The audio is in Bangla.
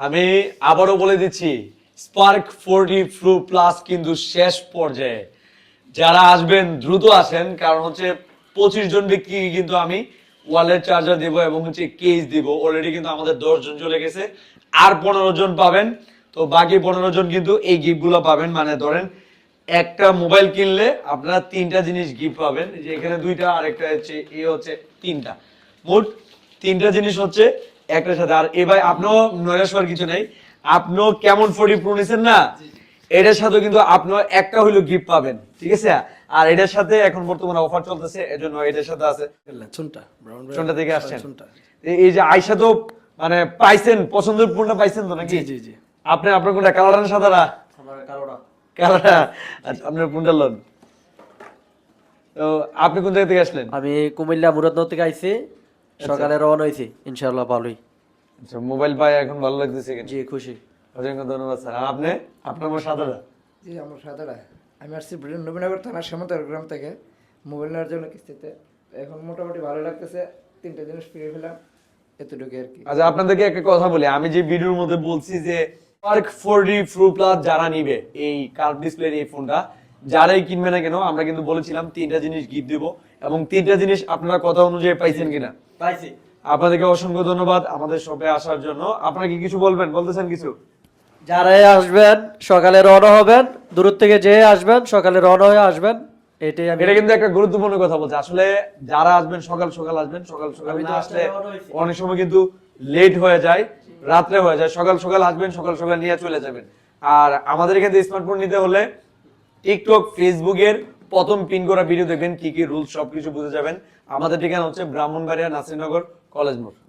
আমি আবারও বলে দিচ্ছি স্পার্ক ফোরটি ফ্লু প্লাস কিন্তু শেষ পর্যায়ে। যারা আসবেন, দ্রুত আসেন, কারণ হচ্ছে পঁচিশ জন ব্যক্তি কিন্তু আমি ওয়ালেট চার্জার দিব এবং হচ্ছে কেস দিব। অলরেডি কিন্তু আমাদের দশ জন চলে গেছে, আর পনেরো জন পাবেন। তো বাকি পনেরো জন কিন্তু এই গিফটগুলো পাবেন। মানে ধরেন, একটা মোবাইল কিনলে আপনারা তিনটা জিনিস গিফট পাবেন। যে এখানে দুইটা আর একটা হচ্ছে, এ হচ্ছে তিনটা। মোট তিনটা জিনিস হচ্ছে একটার সাথে। আর এবার আপনিও নৈরাশ হওয়ার কিছু নেই। আপনিও কেমন ফোরটি প্রো নিছেন না? এটার সাথে কিন্তু আপনিও একটা হইল গিফট পাবেন ঠিক আছে? আর এটার সাথে এখন বর্তমানে অফার চলতেছে এজন্য এটার সাথে আছে। চুনটা ব্রাউন চুনটা থেকে আসছেন। চুনটা। এই- যে আয়সা তো মানে পাইছেন পছন্দের পূর্ণ পাইছেন তো নাকি? জি জি জি। আপনি আপনার কোনটা কালার সাদারা আমার কারোটা কালারা আচ্ছা আপনার কোনটা লন? তো আপনি কোন জায়গা থেকে আসলেন? আমি কুমিল্লা মুরাদনগর থেকে আইছি। সকালে রওনা হয়েছি ইনশাআল্লাহ ভালোই। আচ্ছা মোবাইল পাই এখন ভালো লাগতেছে কিনা? জি খুশি। অসংখ্য ধন্যবাদ স্যার। আপনি? আপনার আমার সাদারা জি আমার সাদারা আমি আসছি নবীনগর থানার শ্যামতার গ্রাম থেকে। মোবাইল নেওয়ার জন্য কিস্তিতে। এখন মোটামুটি ভালো লাগতেছে তিনটে জিনিস পেয়ে ফেলাম এতটুকু আর কি। আচ্ছা আপনাদেরকে একটা কথা বলি। আমি যে ভিডিওর মধ্যে বলছি যে park four D pro plus যারা নিবে এই কার্ভ ডিসপ্লের এই ফোনটা যারাই কিনবে না কেন আমরা কিন্তু বলেছিলাম তিনটা জিনিস গিফট দেবো এবং তিনটা জিনিস আপনারা কথা অনুযায়ী পাইছেন কিনা। পাইছি। আপনাদেরকে অসংখ্য ধন্যবাদ আমাদের শপে আসার জন্য। আপনারা কি কিছু বলবেন? বলতেছেন কিছু? যারাই আসবেন সকালে রওনা হবেন দূর থেকে যে আসবেন সকালে রওনা হয়ে আসবেন এটাই আমি এটা কিন্তু একটা গুরুত্বপূর্ণ কথা বলছে। আসলে যারা আসবেন সকাল সকাল আসবেন সকাল সকাল না আসলে অনেক সময় কিন্তু লেট হয়ে যায় রাত্রে হয়ে যায়। সকাল সকাল আসবেন সকাল সকাল নিয়ে চলে যাবেন। আর আমাদের এখান স্মার্টফোন নিতে হলে টিকটক, ফেসবুকের প্রথম পিন করা ভিডিও দেখবেন কি কি রুলস সবকিছু বুঝে যাবেন। আমাদের ঠিকানা হচ্ছে ব্রাহ্মণবাড়িয়া নাসিরনগর, কলেজ মোড়।